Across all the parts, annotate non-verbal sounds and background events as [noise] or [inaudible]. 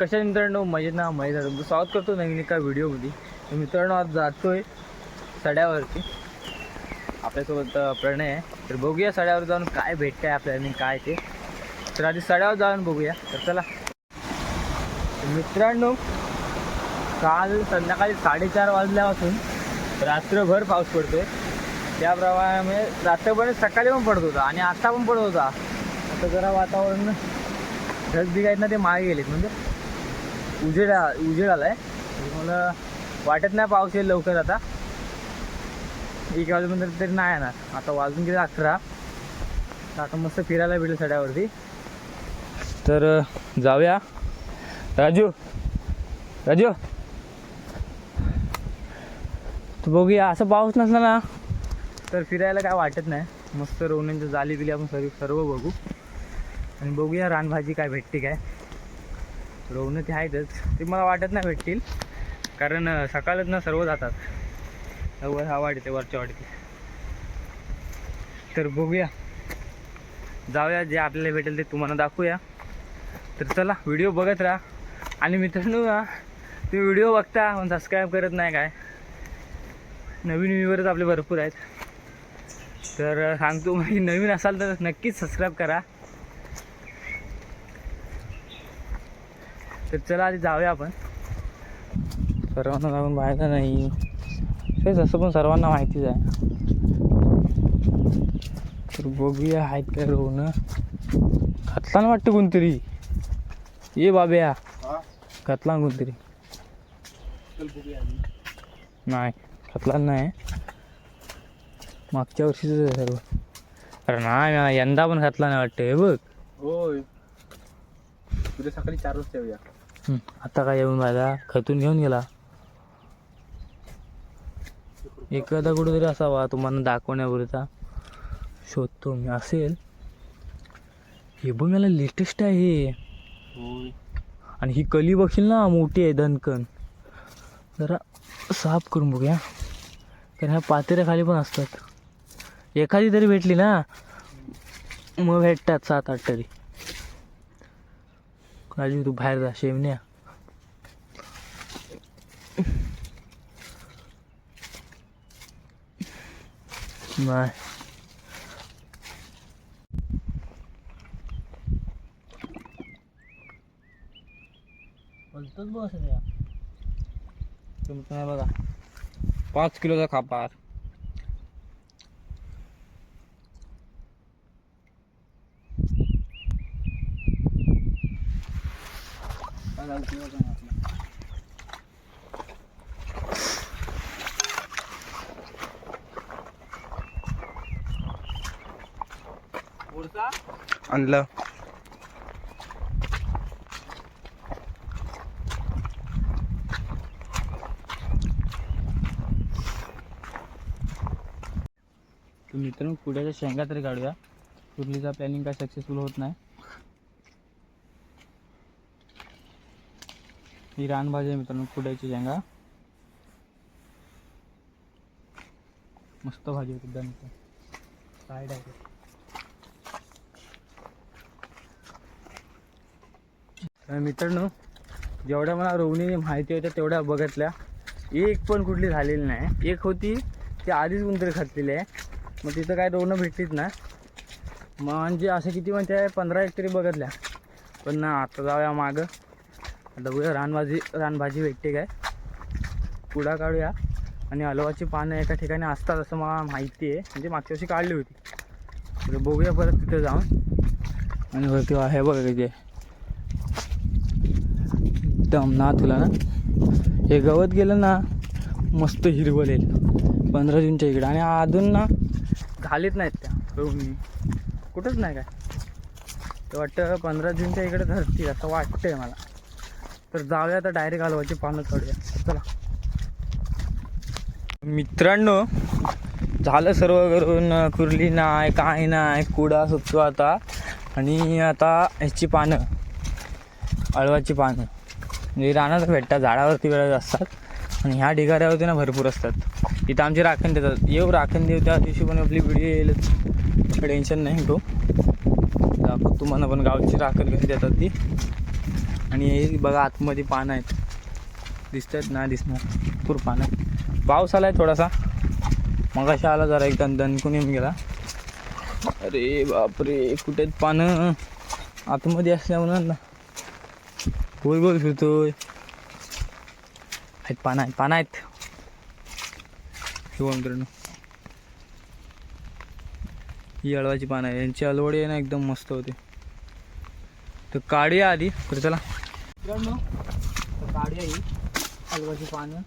कशा मित्रांनो? मजेत ना? मजेत आहे. तुमचं स्वागत करतो नवीन एका व्हिडिओमध्ये. मित्रांनो आज जातोय सड्यावरती. आपल्यासोबत प्रणय आहे. तर बघूया सड्यावर जाऊन काय भेटतंय आपल्याला काय ते. तर आधी सड्यावर जाऊन बघूया. तर चला. मित्रांनो काल संध्याकाळी साडेचार वाजल्यापासून रात्रभर पाऊस पडतोय. त्याप्रमाणे रात्रभर सकाळी पण पडत होता आणि आता पण पडत होता. आता जरा वातावरण ढग आहेत ना ते मागे गेलेत. म्हणजे उजेड उजेड आलाय. मला वाटत नाही पाऊस येईल लवकर आता. एक वाजेपर्यंत तरी नाही येणार. आता वाजून गेले अकरा. तर आता मस्त फिरायला भेटेल सड्यावरती. तर जाऊया. राजू. राजू. तू बघूया. असं पाऊस नसला ना तर फिरायला काय वाटत नाही. मस्त रोवण्यांच्या जाली बिली आपण सर्व सर्व बघू. आणि बघूया रानभाजी काय भेटते काय. रोवणं ते आहेतच. ते मला वाटत नाही भेटतील. कारण सकाळच ना सर्व जातात. वर हा वाढते वरच्या वाढते तर बघूया. जाऊया जे आपल्याला भेटेल ते तुम्हाला दाखवूया. तर चला व्हिडिओ बघत राहा. आणि मित्रांनो ना तुम्ही व्हिडिओ बघता पण सबस्क्राईब करत नाही काय? नवीन व्ह्यूवरच आपले भरपूर आहेत. तर सांगतो मी [laughs] नवीन असाल तर नक्कीच सबस्क्राईब करा. तर चला आधी जाऊया आपण. सर्वांना जाऊन पाहायचं नाही. तेच असं पण सर्वांना माहितीच आहे. तर बघूया आहेत काय रोवणं खतला ना वाटतं कोणतरी? ये बाब्या. खतला कोणतरी? नाही खतला नाही. मागच्या वर्षीच आहे सर्व. अरे नाही यंदा पण खतला नाही वाटतं. हे बघ. होय. उद्या सकाळी चार वाजता येऊया आता काय येऊन राहिला? खतून घेऊन गेला. एखादा कुठेतरी असावा तुम्हाला दाखवण्यापुरता शोधतो मी. असेल. हे बघ मला लेटेस्ट आहे. हे आणि ही कली बघशील ना मोठी आहे धनकन. जरा साफ करून बघूया. कारण ह्या पातेऱ्या खाली पण असतात. एखादी तरी भेटली ना. मग भेटतात सात आठ तरी. राजू तू बाहेर जा शेवण्या नाही बोलतोच बस नाही बघा. पाच किलोचा खापार काय झालं ते बघा आपलं. आणलं. तर मित्रांनो कुड्याच्या शेंगा तरी काढूया. कुर्लीचा प्लॅनिंग काय सक्सेसफुल होत नाही. ही रानभाजी आहे मित्रांनो कुड्याची शेंगा. मस्त भाजी होती एकदम. साईड आहे. मित्रांनो जेवढ्या मला रोवणी माहिती होत्या तेवढ्या बघितल्या. एक पण कुठली झालेली नाही. एक होती ती आधीच कोणतरी खातलेली आहे. मग तिथं काय रोवणं भेटलीच ना. मग म्हणजे असं किती म्हणजे पंधरा एक तरी बघितल्या. पण ना आता जाऊया मागं. आता बघूया रानभाजी रानभाजी भेटते काय पुडा काढूया. आणि हलवाची पानं एका ठिकाणी असतात असं मला माहिती आहे. म्हणजे मागच्या वर्षी काढली होती. तर बघूया परत तिथं जाऊन. आणि वरती आहे बघा जे एकदम ना तुला ना. हे गवत गेलं ना मस्त हिरवलेल पंधरा जूनच्या इकडे. आणि अजून ना झालीच नाहीत त्या. मी कुठंच नाही काय. तर वाटतं पंधरा जूनच्या इकडे धरतील असं वाटतंय मला. तर जाऊया तर डायरेक्ट हलवाची पानं चढूया चला. मित्रांनो झालं सर्व करून कुर्ली नाही काय नाही कुडा सुचतो आता. आणि आता ह्याची पानं अळवाची पानं. म्हणजे रानात भेटतात झाडावरती वेळा असतात. आणि ह्या ढिगाऱ्यावरती ना भरपूर असतात. इथं आमची राखण देतात. येऊ राखण देऊ त्या दिवशी पण आपली व्हिडिओ येईल. टेन्शन नाही तो दाखवतो तुम्हाला पण गावची राखण कशी देतात ती. आणि हे बघा आतमध्ये पानं आहेत. दिसत आहेत ना दिसणार. भरपूर पानं. पाऊस आला आहे थोडासा. मग अशा आला जरा एकदा दणकून येऊन गेला. अरे बापरे कुठे पानं? आतमध्ये असल्यामुळे ना. गोल गोल फिरतोय. आहेत पानं आहेत पानं आहेत. हे मित्रांनो. ही अळवाची पानं आहे यांची अलवडी आहे ना एकदम मस्त होते. तर काढूया आधी. तर चला. मित्रांनो तर काढी आहे अलवाची पानं.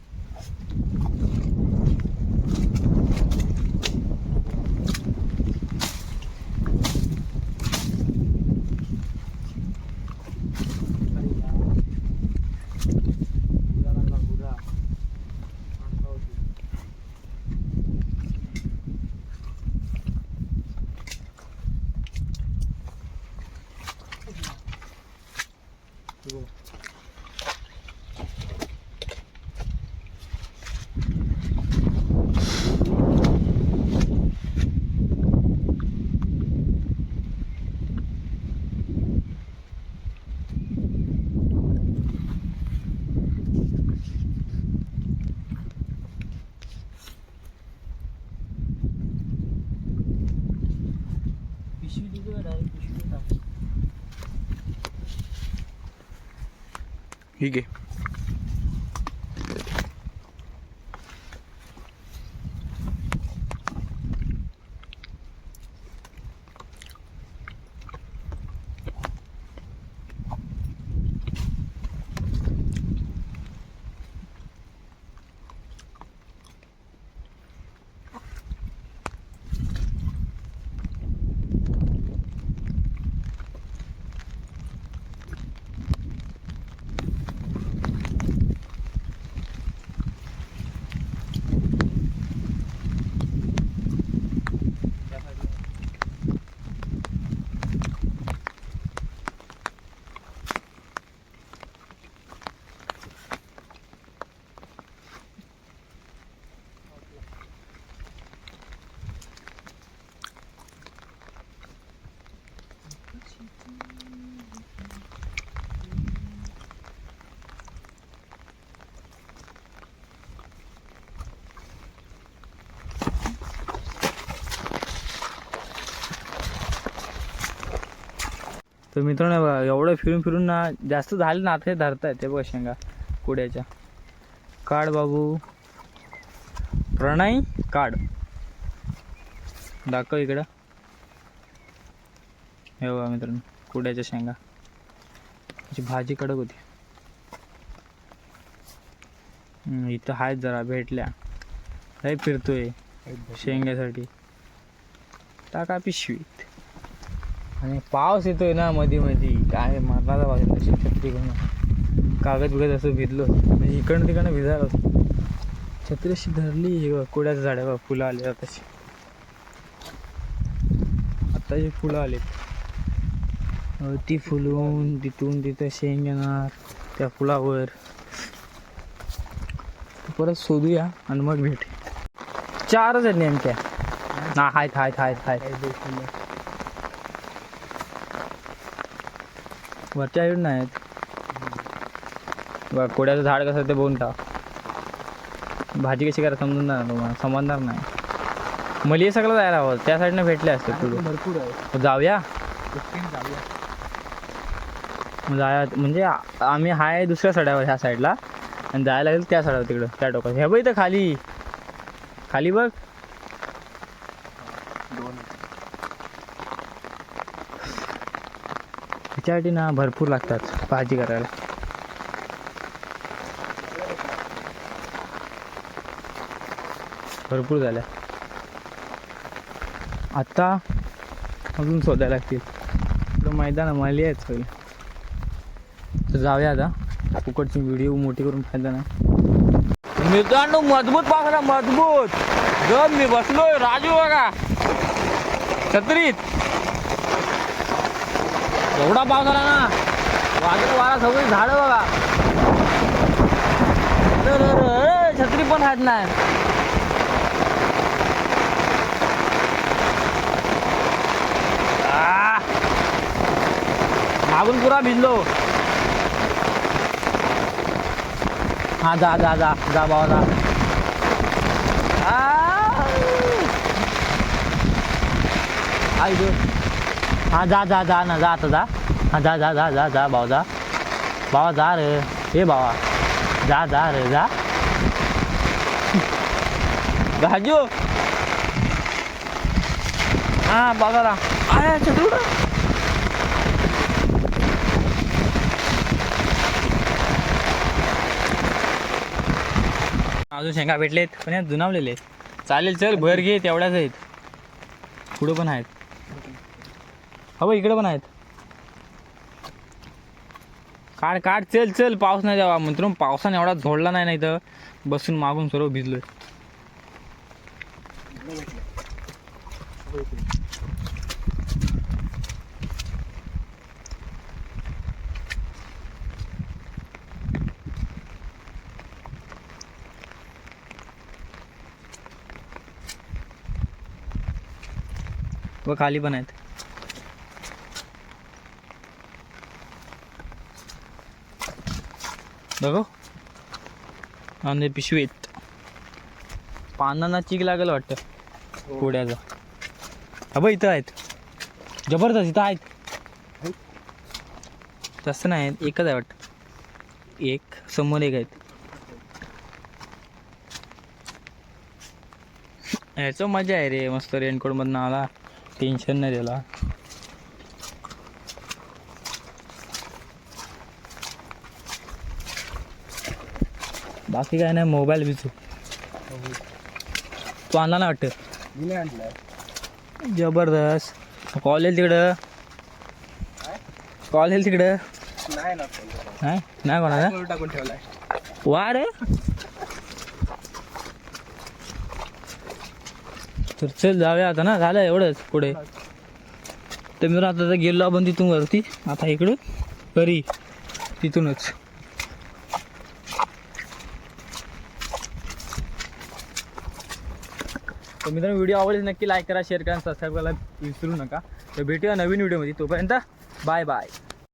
Iquique. तर मित्रांनो बघा एवढं फिरून फिरून ना जास्त झाले ना आता हे धरतायत ते बघा शेंगा कुड्याच्या. काढ बाबू. प्रणय काढ. दाखव इकडं. हे बघा मित्रांनो कुड्याच्या शेंगा. त्याची भाजी कडक होती. इथं आहेत जरा भेटल्या. लय फिरतोय शेंग्यासाठी. टाका पिशवीत. आणि पाऊस येतोय ना मध्ये मध्ये काय मरणाचा पाऊस नशीब छत्री घेऊन कागद बिगद असं भिजलो. म्हणजे इकडनं तिकडनं भिजायला छत्री अशी धरली कोड्याच्या झाडावर फुलं आले आताशी आताची फुलं आले ती फुलवून तिथून तिथं शेंग येणार त्या फुलावर. परत शोधूया आणि मग भेट. चारच आहेत नेमक्या. ना आहेत आहेत आहेत वरच्या साईड नाही आहेत. बघा कोड्याचं झाड कसं ते बघून टाक. भाजी कशी करा समजून नाही तुम्हाला समजणार नाही. मला हे सगळं जायला हवं त्या साईडनं भेटले असते तुला भरपूर आहे. जाऊया? जाऊया. जाया म्हणजे आम्ही हाय दुसऱ्या सड्यावर ह्या साईडला. आणि जायला लागेल त्या साईडवर तिकडं त्या टोकात. हे बघ इथं खाली. खाली बघ. त्याच्यासाठी ना भरपूर लागतात भाजी करायला. भरपूर झाल्या. आत्ता अजून शोधायला लागतील. इकडं मैदान मला यायच होईल तर जाऊया आता. फुकटची व्हिडिओ मोठी करून फायदा नाही मित्रांनो मजबूत पाकरा मजबूत. जर मी बसलोय राजू बघा. छत्रीत. एवढा पाऊस आला ना. वादळ वारा सगळी झाडं बघा. अरे, छत्री पण आहेत नाही. मागून पुरा भिजलो. हा जा जा जा जा बाबा जा. आई हा जा जा जा ना जा आता जा. हा जा जा जा जा जा भाऊ जा. भावा जा रे. हे भावा. जा जा रे जा. राजू हा बघा ना. आय चतुर अजून शेंगा भेटलेत पण जुनावलेले चालेल चल भर घे तेवढ्याच आहेत. पुढं पण आहेत. हवं इकडे पण आहेत. काढ काढ चल चल पाऊस नाही द्यावा म्हणतो. पावसाने एवढा झोडला नाही नाही तर बसून मागून सर्व भिजलोय. व खाली पण आहेत. बघो. आणि पिशवीत पानांना चीक लागेल वाटतं. पुढ्याचा. हा बघ इथं आहेत. जबरदस्त इथं आहेत. तसं नाही एकच आहे वाटतं. एक समोर एक आहेत. ह्याचं मजा आहे रे मस्त रेनकोटमधनं आला. टेन्शन नाही त्याला. बाकी काय नाही मोबाईल बिचू तू आणला ना वाटतं? जबरदस्त. कॉलेज तिकडं. कॉलेज तिकडं. नाही ना नाही? कोणाला? टाकून वा रे. तर चल जाऊया आता ना. झालं एवढंच पुढे. तर मी आता गेलो आपण तिथून वरती. आता इकडं. घरी तिथूनच. तर मित्रांनो व्हिडिओ आवडले नक्की लाईक करा शेअर करा सबस्क्राईब करायला विसरू नका. तर भेटूया नवीन व्हिडिओमध्ये. तोपर्यंत बाय बाय